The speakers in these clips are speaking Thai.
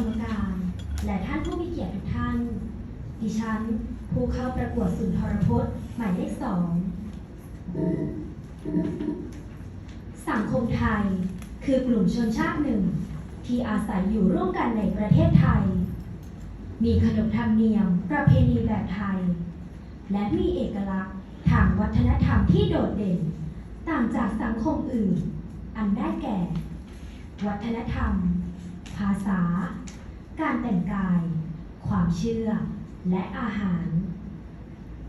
รมการ และท่านผู้มีเกียรติทุกท่าน ดิฉัน ผู้เข้าประกวดสุนทรพจน์หมายเลขสอง สังคมไทยคือกลุ่มชนชาติหนึ่ง ที่อาศัยอยู่ร่วมกันในประเทศไทย มีขนบธรรมเนียมประเพณีแบบไทย และมีเอกลักษณ์ทางวัฒนธรรมที่โดดเด่น ต่างจากสังคมอื่น อันได้แก่ วัฒนธรรม ภาษา การแต่งกาย ความเชื่อ และอาหาร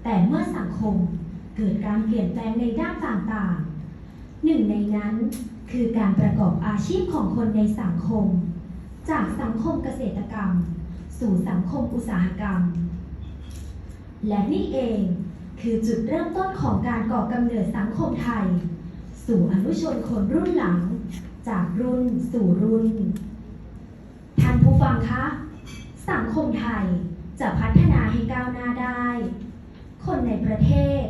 แต่เมื่อสังคมเกิดการเปลี่ยนแปลงในด้านต่างๆ หนึ่งในนั้นคือการประกอบอาชีพของคนในสังคม จากสังคมเกษตรกรรม สู่สังคมอุตสาหกรรม และนี่เองคือจุดเริ่มต้นของการก่อกำเนิดสังคมไทย สู่อนุชนคนรุ่นหลัง จากรุ่นสู่รุ่นานผู้ฟังคะ สังคมไทยจะพัฒนาให้ก้าวหน้าได้ คนในประเทศ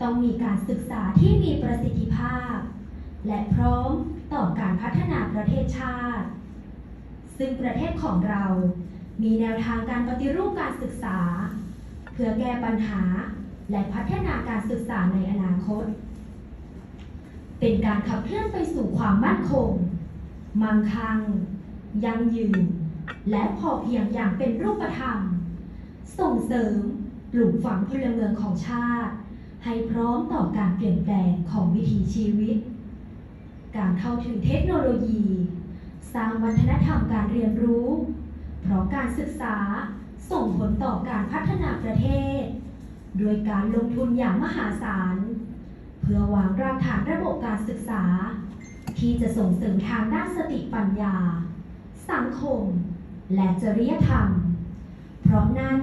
ต้องมีการศึกษาที่มีประสิทธิภาพ และพร้อมต่อการพัฒนาประเทศชาติ ซึ่งประเทศของเรา มีแนวทางการปฏิรูปการศึกษา เพื่อแก้ปัญหาและพัฒนาการศึกษาในอนาคต เป็นการขับเคลื่อนไปสู่ความมั่นคง มั่งคั่งยั่งยืน และพอเพียงอย่างเป็นรูปธรรม ส่งเสริมปลูกฝังพลเมืองของชาติ ให้พร้อมต่อการเปลี่ยนแปลงของวิถีชีวิต การเข้าถึงเทคโนโลยี สร้างวัฒนธรรมการเรียนรู้ เพราะการศึกษาส่งผลต่อการพัฒนาประเทศ โดยการลงทุนอย่างมหาศาล เพื่อวางรากฐานระบบการศึกษา ที่จะส่งเสริมทางด้านสติปัญญา สังคม และจริยธรรม เพราะนั่น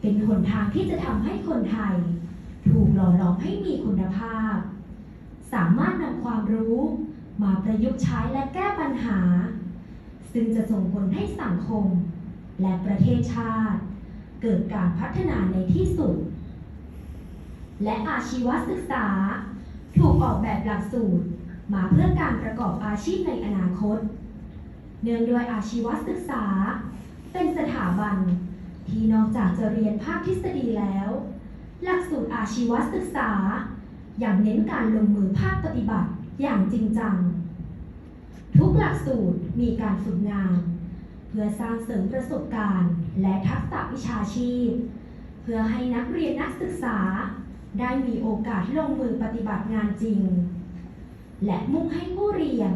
เป็นหนทางที่จะทำให้คนไทย ถูกหล่อหลอมให้มีคุณภาพ สามารถนำความรู้มาประยุกต์ใช้และแก้ปัญหา ซึ่งจะส่งผลให้สังคม และประเทศชาติ เกิดการพัฒนาในที่สุด และอาชีวศึกษา ถูกออกแบบหลักสูตรมาเพื่อการประกอบอาชีพในอนาคต เนื่องด้วยอาชีวศึกษา เป็นสถาบัน ที่นอกจากจะเรียนภาคทฤษฎีแล้ว หลักสูตรอาชีวศึกษา อย่างเน้นการลงมือภาคปฏิบัติอย่างจริงจัง ทุกหลักสูตรมีการฝึกงาน เพื่อสร้างเสริมประสบการณ์ และทักษะวิชาชีพ เพื่อให้นักเรียนนักศึกษา ได้มีโอกาสลงมือปฏิบัติงานจริง และมุ่งให้ผู้เรียน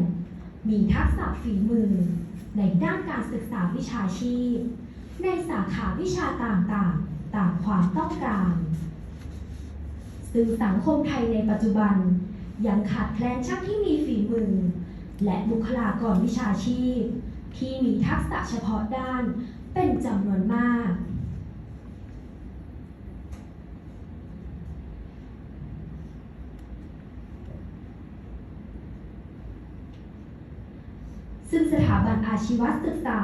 มีทักษะฝีมือ ในด้านการศึกษาวิชาชีพ ในสาขาวิชาต่างๆ ตามความต้องการ ซึ่งสังคมไทยในปัจจุบัน ยังขาดแคลนช่างที่มีฝีมือ และบุคลากรวิชาชีพ ที่มีทักษะเฉพาะด้านเป็นจำนวนมาก ซึ่งสถาบันอาชีวศึกษา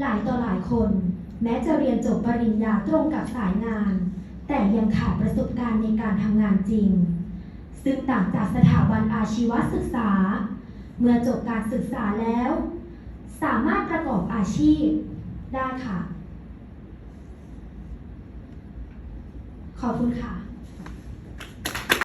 หลายต่อหลายคน แม้จะเรียนจบปริญญาตรงกับสายงาน แต่ยังขาดประสบการณ์ในการทำงานจริง ซึ่งต่างจากสถาบันอาชีวศึกษา เมื่อจบการศึกษาแล้ว สามารถประกอบอาชีพได้ค่ะ ขอบคุณค่ะ